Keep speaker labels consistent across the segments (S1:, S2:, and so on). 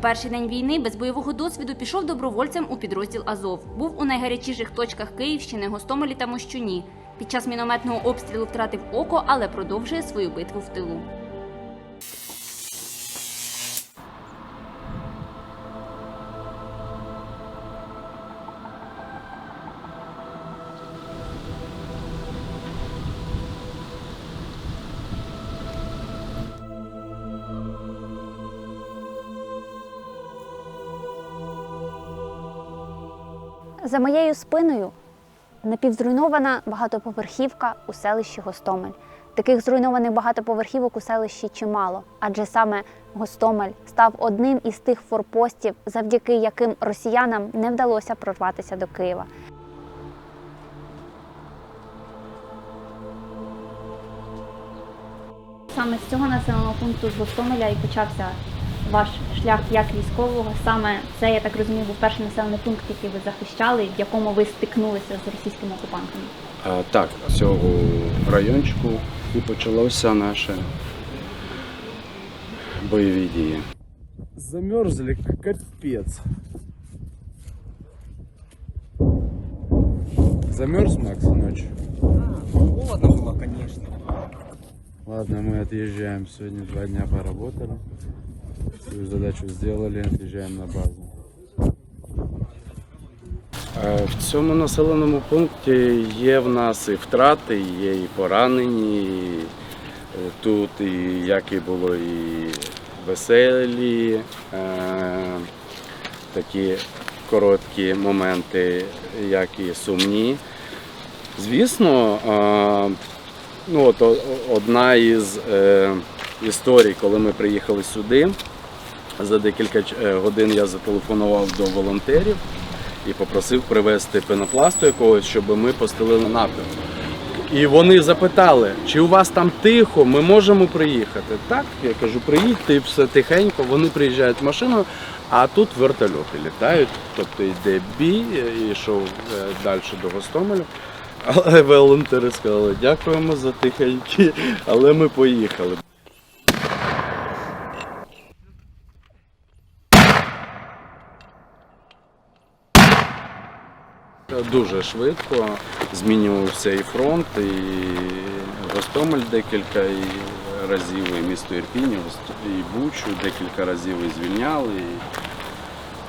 S1: Перший день війни без бойового досвіду пішов добровольцем у підрозділ Азов. Був у найгарячіших точках Київщини, Гостомелі та Мощуні. Під час мінометного обстрілу втратив око, але продовжує свою битву в тилу.
S2: За моєю спиною напівзруйнована багатоповерхівка у селищі Гостомель. Таких зруйнованих багатоповерхівок у селищі чимало, адже саме Гостомель став одним із тих форпостів, завдяки яким росіянам не вдалося прорватися до Києва. Саме з цього населеного пункту з Гостомеля і почався ваш шлях як військового. Саме це, я так розумію, був перший населений пункт, який ви захищали, в якому ви стикнулися з російськими окупантами.
S3: А, так, з цього райончику і почалося наше бойові дії.
S4: Замерзли капец. Замерз, Макс, ночью?
S5: Холодно было, конечно.
S4: Ладно, мы отъезжаем. Сегодня два дня поработали. Свою задачу сделали, отъезжаем на базу.
S3: Е, В цьому населеному пункті є в нас і втрати, є і поранені. і, е, Тут і як і було і веселі, е, такі короткі моменти, як і сумні. Звісно, е, ну, от, одна із історій, коли ми приїхали сюди, за декілька е, годин я зателефонував до волонтерів і попросив привезти пенопласту якогось, щоб ми постелили напрямок. І вони запитали, чи у вас там тихо, ми можемо приїхати. Так, я кажу, приїдьте, все тихенько. Вони приїжджають машиною, а тут вертольоти літають. Тобто йде бій, і йшов е, далі до Гостомелю. Але волонтери сказали, дякуємо за тихенькі, але ми поїхали. Дуже швидко змінювався і фронт, і Гостомель декілька і разів, і місто Ірпінь, і Бучу декілька разів і звільняли, і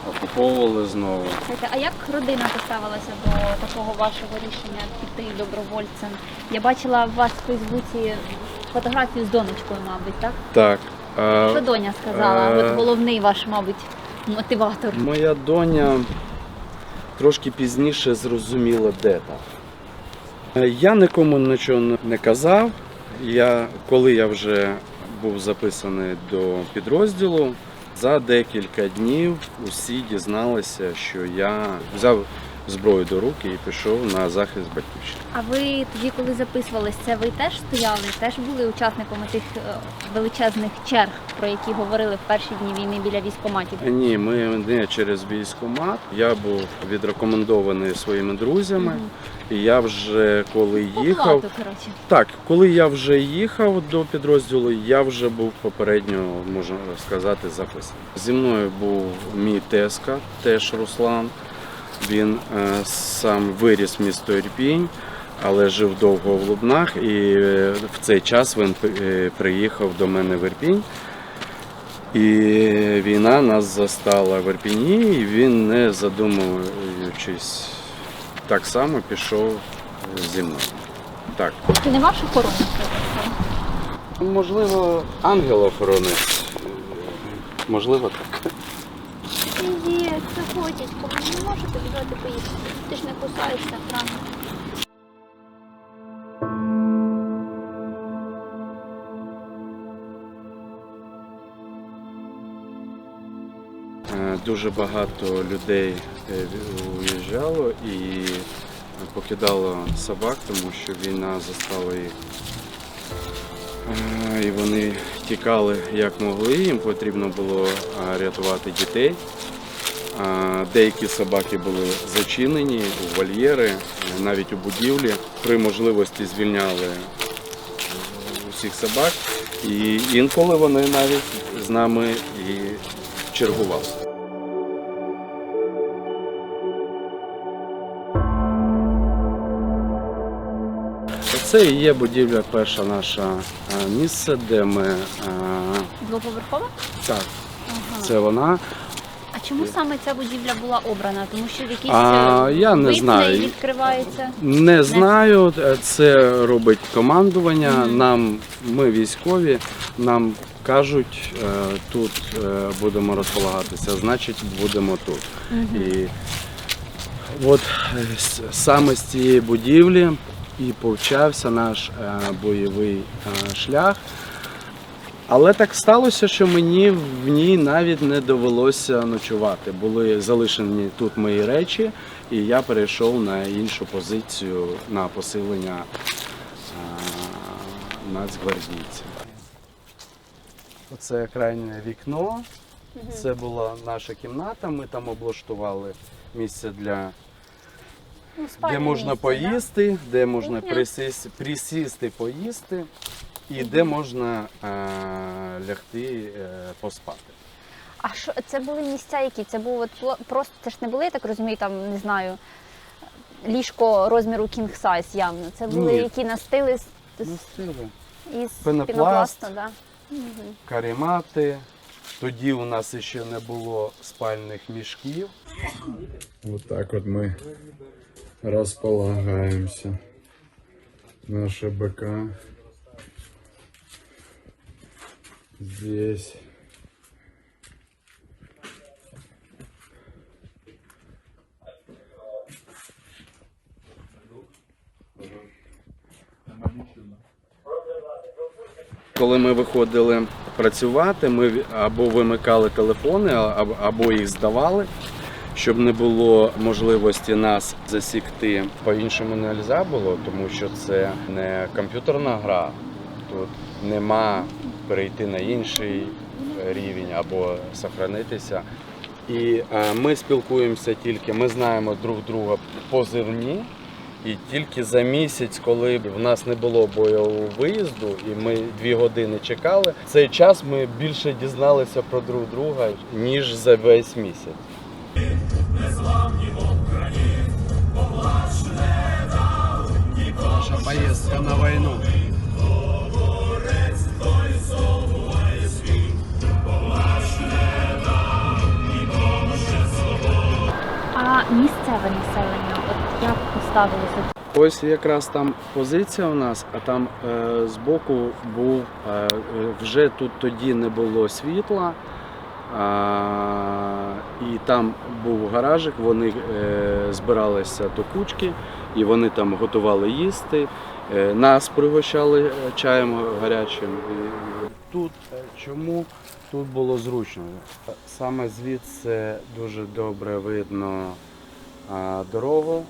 S3: окуповували знову.
S2: А як родина поставилася до такого вашого рішення піти добровольцем? Я бачила у вас в Фейсбуці фотографію з донечкою, мабуть, так?
S3: Так.
S2: Що доня сказала?
S3: е,
S2: От головний ваш, мабуть, мотиватор.
S3: Моя доня трошки пізніше зрозуміло, де там. Е, Я нікому нічого не- не казав. Я, коли я вже був записаний до підрозділу, за декілька днів усі дізналися, що я взяв зброю до руки і пішов на захист батьківщини.
S2: А ви тоді, коли записувались, це ви теж стояли, теж були учасниками тих е, величезних черг, про які говорили в перші дні війни біля військоматів?
S3: Ні, ми не через військомат. Я був відрекомендований своїми друзями. І я вже коли
S2: По
S3: їхав. Так, коли я вже їхав до підрозділу, я вже був попередньо, можна сказати, записаний. Зі мною був мій тезка, теж Руслан. Він е, сам виріс місто Ірпінь, але жив довго в Лубнах. І е, в цей час він е, приїхав до мене в Ірпінь. І війна нас застала в Ірпіні, і він, не задумуючись, так само пішов зі мною. Так.
S2: Це не ваш охоронець?
S3: Можливо, ангел-охоронець. Можливо, так.
S2: Це хочуть, коли не можете взяти поїхати. Ти ж не кусаєшся правильно.
S3: Е, Дуже багато людей е, уїжджало і покидало собак, тому що війна застала їх. Е, І вони тікали як могли, їм потрібно було рятувати дітей. Деякі собаки були зачинені у вольєри, навіть у будівлі. При можливості звільняли усіх собак. І інколи вони навіть з нами і чергував. Це і є будівля, перша наша місце, де ми
S2: Двоповерхова?
S3: так, це вона.
S2: А чому саме ця будівля була обрана? Тому що в якийсь
S3: А,
S2: е,
S3: я не
S2: вид
S3: знаю.
S2: неї відкривається.
S3: Не знаю, е, це робить командування. Нам ми військові, нам кажуть, е, тут е, будемо розполагатися, значить будемо тут. І от е, с- саме з цієї будівлі і почався наш е, бойовий е, шлях. Але так сталося, що мені в ній навіть не довелося ночувати. Були залишені тут мої речі, і я перейшов на іншу позицію на посилення а, нацгвардійців. Оце крайнє вікно. Це була наша кімната. Ми там облаштували місце для
S2: Ну,
S3: де можна
S2: місце,
S3: поїсти, де можна присісти, присісти поїсти, і де можна е, лягти е, поспати.
S2: А що це були місця, які? Це був от пло- просто це ж не були, я так розумію, там не знаю. Ліжко розміру king size явно. Це були
S3: Ні.
S2: які настили з, з-
S3: стили.
S2: із
S3: Пенопласт.
S2: пінопласту, да?
S3: Каремати. Тоді у нас ще не було спальних мішків.
S6: Вот так вот мы располагаемся. Наша БК здесь.
S3: Коли ми виходили працювати, ми або вимикали телефони, або, їх здавали, щоб не було можливості нас засікти. По-іншому не можна було, тому що це не комп'ютерна гра. Тут нема перейти на інший рівень або сохранитися. І е, ми спілкуємося тільки, ми знаємо друг друга позивні. І тільки за місяць, коли в нас не було бойового виїзду, і ми дві години чекали, цей час ми більше дізналися про друг друга, ніж за весь місяць. Наша поїздка на війну.
S2: Місцеве населення, от як поставилося?
S3: Ось якраз там позиція у нас, а там е, збоку був е, е, вже тут тоді не було світла. А, і там був гаражик, вони е, збиралися до кучки, і вони там готували їсти. Е, нас пригощали е, чаєм гарячим. Тут е, чому тут було зручно? Саме звідси дуже добре видно дорогу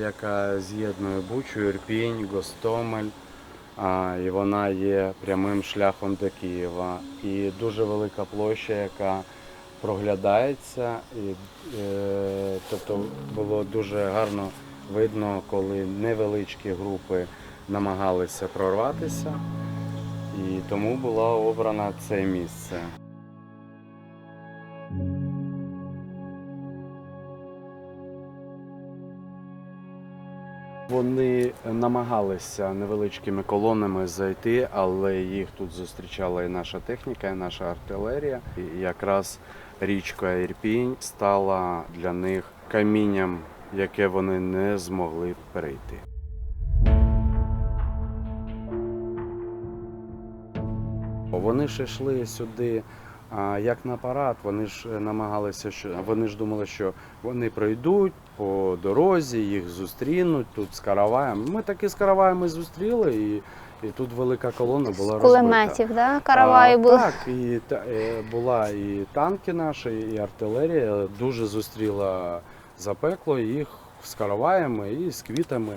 S3: яка з'єднує Бучу, Ірпінь, Гостомель. І вона є прямим шляхом до Києва. І дуже велика площа, яка проглядається. І, е, тобто було дуже гарно видно, коли невеличкі групи намагалися прорватися. І тому була обрана це місце. Вони намагалися невеличкими колонами зайти, але їх тут зустрічала і наша техніка, і наша артилерія. І якраз річка Ірпінь стала для них камінням, яке вони не змогли перейти. Вони ж йшли сюди а, як на парад. Вони ж е, намагалися, що вони ж думали, що вони пройдуть по дорозі, їх зустрінуть тут з караваєм. Ми таки з караваями зустріли, і, і тут велика колона була розбита.
S2: кулеметів, да? караваї були.
S3: Так, і та, е, була і танки наші, і артилерія дуже зустріла запекло їх з караваями і з квітами.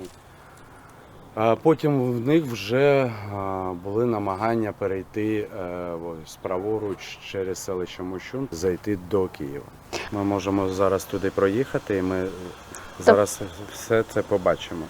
S3: Потім в них вже були намагання перейти справоруч ось праворуч через селище Мощун, зайти до Києва. Ми можемо зараз туди проїхати, і ми зараз все це побачимо.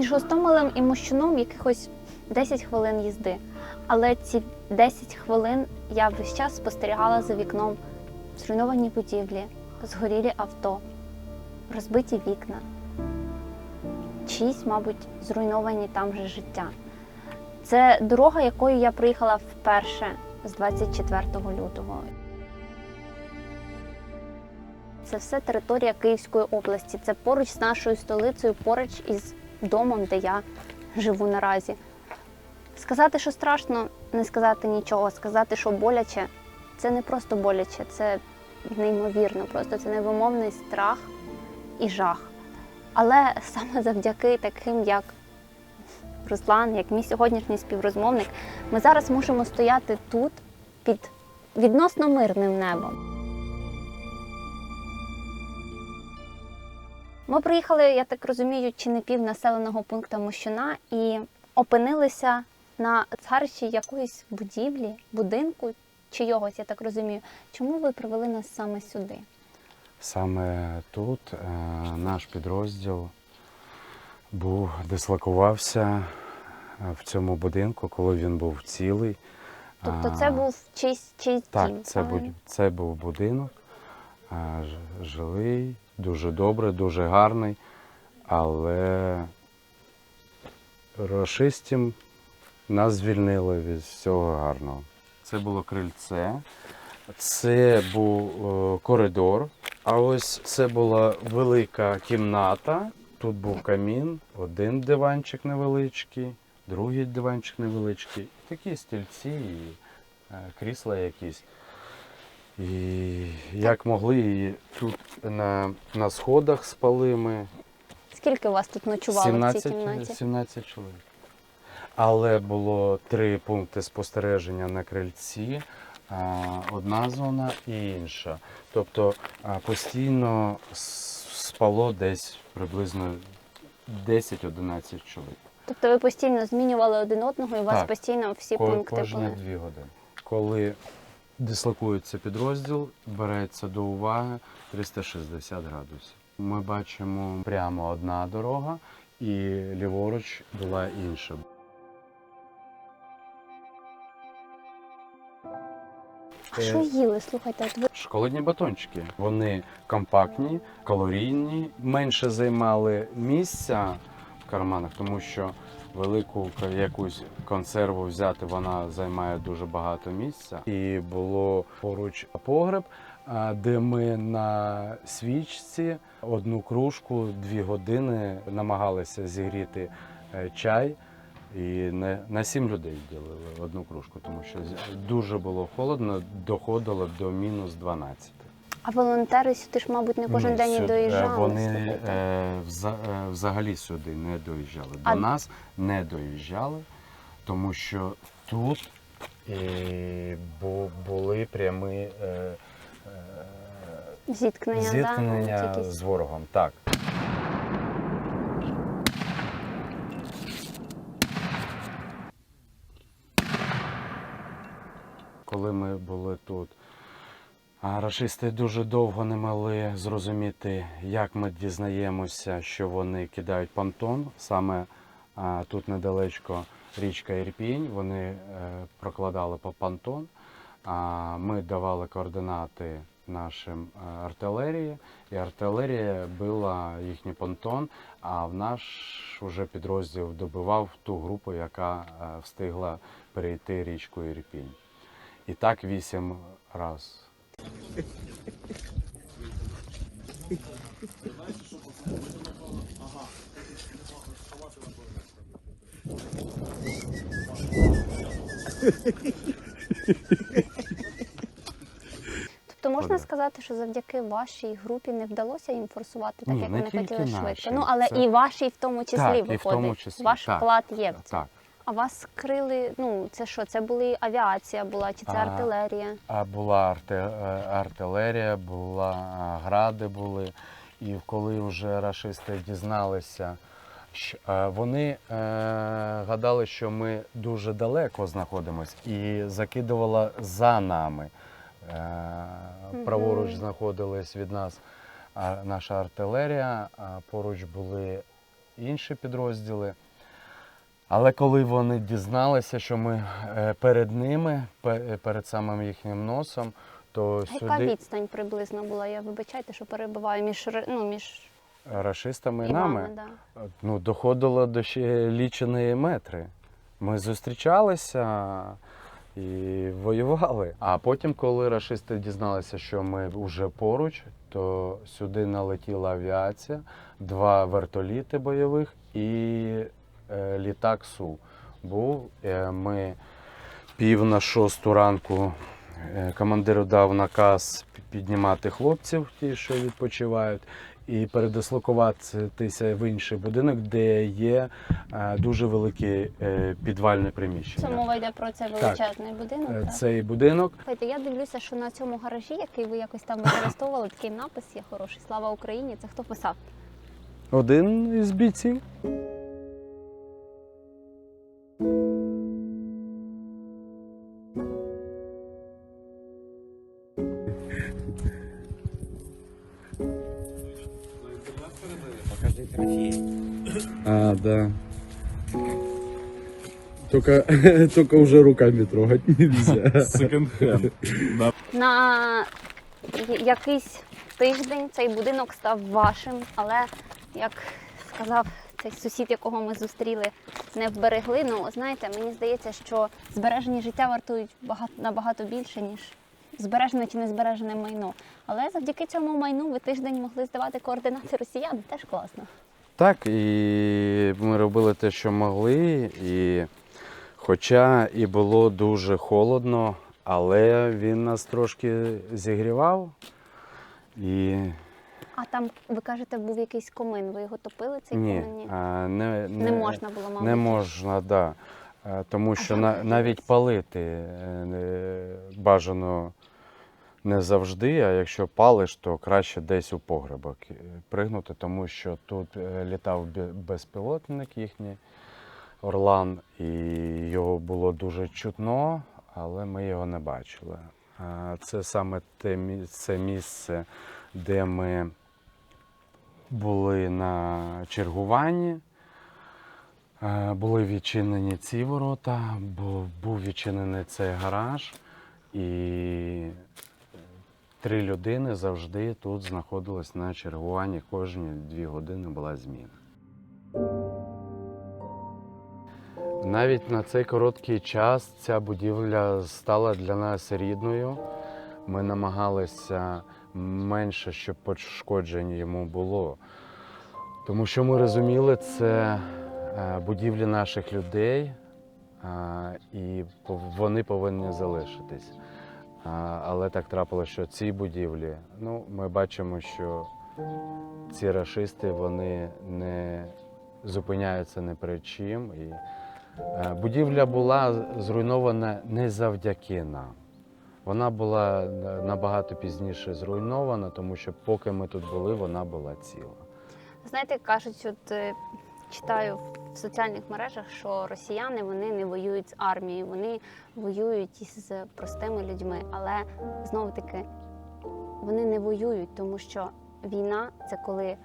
S2: Між Гостомелем і Мощуном якихось 10 хвилин їзди. Але ці 10 хвилин я весь час спостерігала за вікном зруйновані будівлі, згорілі авто, розбиті вікна. Чиїсь, мабуть, зруйновані там же життя. Це дорога, якою я приїхала вперше з 24 лютого. Це все територія Київської області. Це поруч з нашою столицею, поруч із домом, де я живу наразі. Сказати, що страшно, не сказати нічого. Сказати, що боляче, це не просто боляче, це неймовірно, просто це невимовний страх і жах. Але саме завдяки таким, як Руслан, як мій сьогоднішній співрозмовник, ми зараз можемо стояти тут під відносно мирним небом. Ми приїхали, я так розумію, чи не пів населеного пункту Мощуна і опинилися на згарищі якоїсь будівлі, будинку чийогось, я так розумію. Чому ви привели нас саме сюди?
S3: Саме тут е, наш підрозділ був дислокувався е, в цьому будинку, коли він був цілий.
S2: Тобто це був чийсь, чийсь
S3: так, це,
S2: правильно?
S3: був, це був будинок е, ж- жилий, дуже добрий, дуже гарний, але рашистів нас звільнили від всього гарного. Це було крильце, це був е, коридор, а ось це була велика кімната. Тут був камін, один диванчик невеличкий, другий диванчик невеличкий, такі стільці і е, крісла якісь. І як могли, і тут на, на сходах спали ми
S2: Скільки вас тут ночували в цій
S3: 17,
S2: кімнаті?
S3: 17 чоловік. Але було три пункти спостереження на крильці, одна зона і інша. Тобто постійно спало десь приблизно 10-11 чоловік.
S2: Тобто ви постійно змінювали один одного і у вас
S3: Так.
S2: постійно всі
S3: Ко-
S2: пункти
S3: Кожні
S2: були.
S3: дві години. Коли дислокується підрозділ, береться до уваги 360 градусів. Ми бачимо прямо одна дорога, і ліворуч була інша.
S2: А що їли? Слухайте, от ви
S3: Шоколадні батончики. Вони компактні, калорійні, менше займали місця в карманах, тому що велику якусь консерву взяти вона займає дуже багато місця. І було поруч погреб, де ми на свічці одну кружку дві години намагалися зігріти е, чай. І на, на сім людей ділили одну кружку, тому що дуже було холодно, доходило до мінус 12.
S2: А волонтери сюди ж, мабуть, не кожен
S3: Ні,
S2: день і
S3: сюди-
S2: доїжджали.
S3: Вони е, вза- е, взагалі сюди не доїжджали. До
S2: А-
S3: нас не доїжджали, тому що тут е, бу- були прямі е, е,
S2: Зіткнення, да?
S3: зіткнення
S2: якісь?
S3: з ворогом. Так. Коли ми були тут, рашисти дуже довго не могли зрозуміти, як ми дізнаємося, що вони кидають понтон. Саме тут недалечко річка Ірпінь. Вони е, прокладали по понтон. А ми давали координати нашим е, артилерії, і артилерія била їхній понтон. А в наш уже підрозділ добивав ту групу, яка е, встигла перейти річку Ірпінь. І так вісім раз.
S2: Тобто можна сказати, що завдяки вашій групі не вдалося їм форсувати так,
S3: Ні,
S2: як
S3: не
S2: вони
S3: тільки
S2: хотіли швидко.
S3: нашій.
S2: Ну але
S3: Це-
S2: і вашій в тому числі
S3: Так, і в
S2: виходить.
S3: тому числі,
S2: Ваш
S3: так.
S2: вклад є в це.
S3: Так.
S2: А вас крили, ну це що? Це були авіація була, чи це
S3: А,
S2: артилерія?
S3: А була арти- е, артилерія, була а, гради були. І коли вже рашисти дізналися, що е, вони е, гадали, що ми дуже далеко знаходимося, і закидувала за нами. Е, Праворуч знаходилась від нас а, наша артилерія, а поруч були інші підрозділи. Але коли вони дізналися, що ми е, перед ними, перед самим їхнім носом, то
S2: А яка
S3: сюди
S2: відстань приблизно була? Я вибачайте, що перебиваю між ну, між
S3: рашистами і
S2: і
S3: нами.
S2: Да.
S3: ну, доходило до ще ліченої метри. Ми зустрічалися і воювали. А потім, коли рашисти дізналися, що ми вже поруч, то сюди налетіла авіація, два вертоліти бойових і е, літак Су. Був Е, ми пів на шосту ранку. е, Командир дав наказ піднімати хлопців, ті, що відпочивають, і передислокуватися в інший будинок, де є е, дуже велике е, підвальне
S2: Це мова йде про цей величезний будинок.
S3: Е,
S2: так?
S3: Цей будинок
S2: Слухайте, я дивлюся, що на цьому гаражі, який ви якось там використовували, такий напис є хороший. Слава Україні! Це хто писав?
S3: один із бійців.
S5: Трофей.
S7: А, да. Только, только уже руками трогать нельзя.
S3: Секонд-хенд.
S2: На якийсь тиждень цей будинок став вашим, але як сказав цей сусід, якого ми зустріли, не вберегли. Ну, знаєте, мені здається, що збережені життя вартують багато набагато більше, ніж збережене чи не збережене майно. Але завдяки цьому майну ви тиждень могли здавати координати росіян. Теж класно.
S3: Так, і ми робили те, що могли. І хоча і було дуже холодно, але він нас трошки зігрівав. І
S2: А там, ви кажете, був якийсь комин. Ви його топили цей
S3: ні,
S2: комин? Ні.
S3: а, не,
S2: Не можна було, мабуть.
S3: Не можна, да. Е, Тому що
S2: як
S3: на, навіть палити е, бажано не завжди, а якщо палиш, то краще десь у погребок е, пригнути, тому що тут е, літав безпілотник їхній Орлан, і його було дуже чутно, але ми його не бачили. Це саме те мі- це місце, де ми були на чергуванні. Е, Були відчинені ці ворота, бо був відчинений цей гараж, і три людини завжди тут знаходились на чергуванні. Кожні дві години була зміна. Навіть на цей короткий час ця будівля стала для нас рідною. Ми намагалися менше, щоб пошкоджень йому було. Тому що ми розуміли, це е, будівлі наших людей, е, і вони повинні залишитись. Але так трапилося, що ці будівлі, ну, ми бачимо, що ці рашисти вони не зупиняються ні перед чим. І е, будівля була зруйнована не завдяки нам. Вона була е, набагато пізніше зруйнована, тому що поки ми тут були, вона була ціла.
S2: Знаєте, кажуть, от е, читаю в соціальних мережах, що росіяни вони не воюють з армією, вони воюють із простими людьми. Але знову таки вони не воюють, тому що війна це коли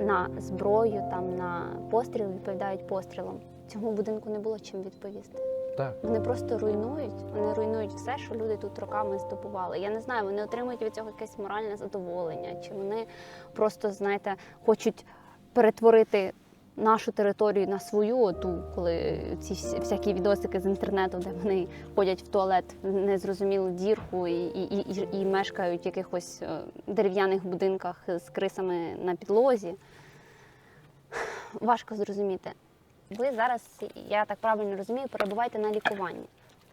S2: на зброю, там на постріл відповідають пострілом. Цьому будинку не було чим відповісти.
S3: Так.
S2: Вони просто руйнують, вони руйнують все, що люди тут роками здобували. Я не знаю, вони отримують від цього якесь моральне задоволення, чи вони просто, знаєте, хочуть перетворити нашу територію на свою, ту, коли ці всякі відосики з інтернету, де вони ходять в туалет в незрозумілу дірку і, і, і, і мешкають в якихось е, дерев'яних будинках з крисами на підлозі. Важко зрозуміти. Ви зараз, я так правильно розумію, перебуваєте на лікуванні.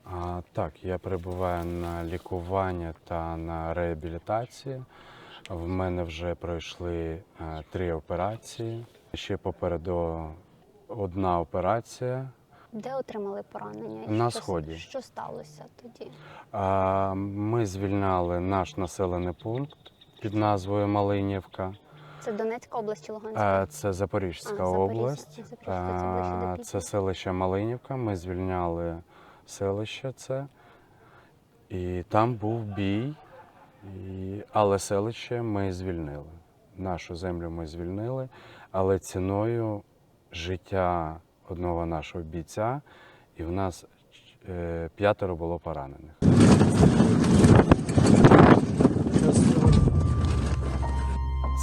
S3: А, так, я перебуваю на лікуванні та на реабілітації. В мене вже пройшли е, три операції. Ще попереду одна операція.
S2: Де отримали поранення? І
S3: На
S2: що,
S3: Сході.
S2: Що сталося тоді?
S3: А, Ми звільняли наш населений пункт під назвою Малинівка.
S2: Це Донецька область чи Луганська?
S3: Е, Це Запорізька
S2: А,
S3: область.
S2: Запорізька, Пітера.
S3: Це селище Малинівка. Ми звільняли селище це. І там був бій, і... але селище ми звільнили. Нашу землю ми звільнили, але ціною життя одного нашого бійця, і в нас е, п'ятеро було поранених.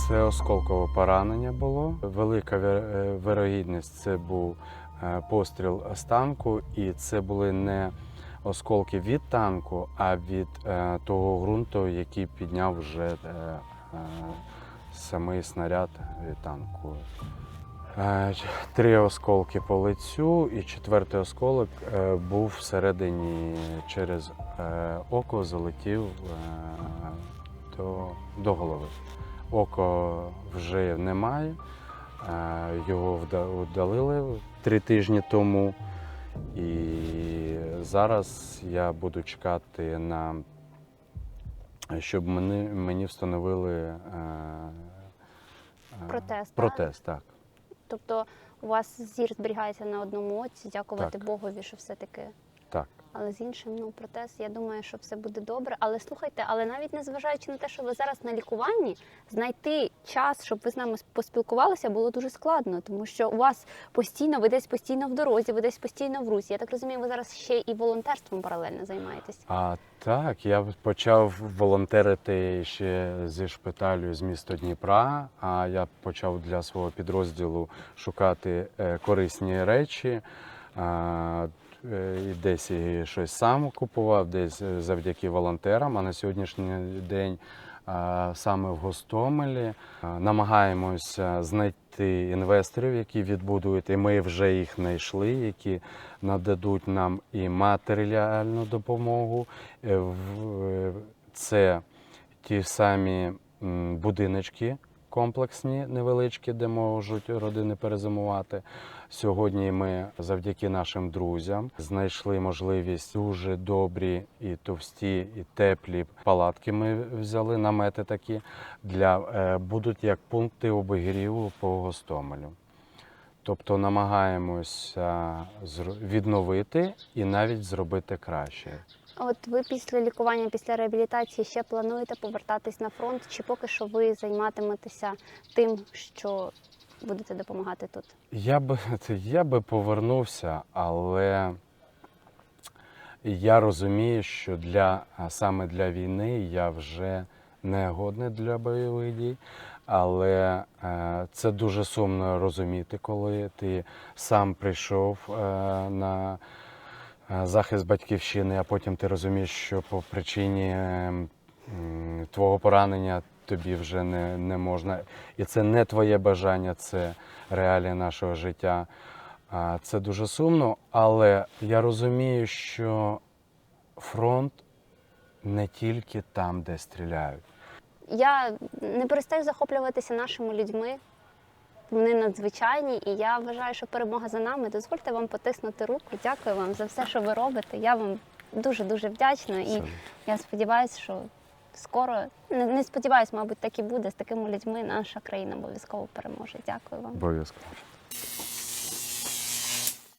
S3: Це осколкове поранення було. Велика е, вирогідність це був е, постріл з танку, і це були не осколки від танку, а від того ґрунту, який підняв вже самий снаряд від танку. Е, Три осколки по лицю, і четвертий осколок е, був всередині через е, око, залетів до, до голови. Око вже немає. Його вда- удалили три тижні тому. І зараз я буду чекати на щоб мені, мені встановили е, е,
S2: Протез, так?
S3: Так.
S2: Тобто у вас зір зберігається на одному оці, дякувати
S3: Так.
S2: Богові, що все-таки.
S3: так.
S2: Але з іншим, ну, протез, я думаю, що все буде добре. Але слухайте, але навіть незважаючи на те, що ви зараз на лікуванні, знайти час, щоб ви з нами поспілкувалися, було дуже складно, тому що у вас постійно, ви десь постійно в дорозі, ви десь постійно в русі. Я так розумію, ви зараз ще і волонтерством паралельно займаєтесь.
S3: А так, я почав волонтерити ще зі шпиталю з міста Дніпра. А я почав для свого підрозділу шукати е, корисні речі. Е, Десь і щось сам купував, десь е, завдяки волонтерам. А на сьогоднішній день саме в Гостомелі намагаємося знайти інвесторів, які відбудують, і ми вже їх знайшли, які нададуть нам і матеріальну допомогу. Е, е, Це ті самі будиночки комплексні, невеличкі, де можуть родини перезимувати. Сьогодні ми завдяки нашим друзям знайшли можливість дуже добрі і товсті, і теплі палатки. Ми взяли намети такі для е, будуть як пункти обігріву по Гостомелю. Тобто намагаємося відновити і навіть зробити краще.
S2: От ви після лікування, після реабілітації ще плануєте повертатись на фронт, чи поки що ви займатиметеся тим, що будете допомагати тут?
S3: Я би, я би повернувся, але я розумію, що для, саме для війни я вже не годний для бойових дій. Але е, це дуже сумно розуміти, коли ти сам прийшов е, на захист батьківщини, а потім ти розумієш, що по причині е, твого поранення тобі вже не, не можна. І це не твоє бажання, це реалії нашого життя. Це дуже сумно, але я розумію, що фронт не тільки там, де стріляють.
S2: Я не перестаю захоплюватися нашими людьми. Вони надзвичайні, і я вважаю, що перемога за нами. Дозвольте вам потиснути руку. Дякую вам за все, що ви робите. Я вам дуже дуже вдячна. І я сподіваюся, що скоро не, не сподіваюся, мабуть, так і буде. З такими людьми наша країна обов'язково переможе. Дякую вам.
S3: Обов'язково.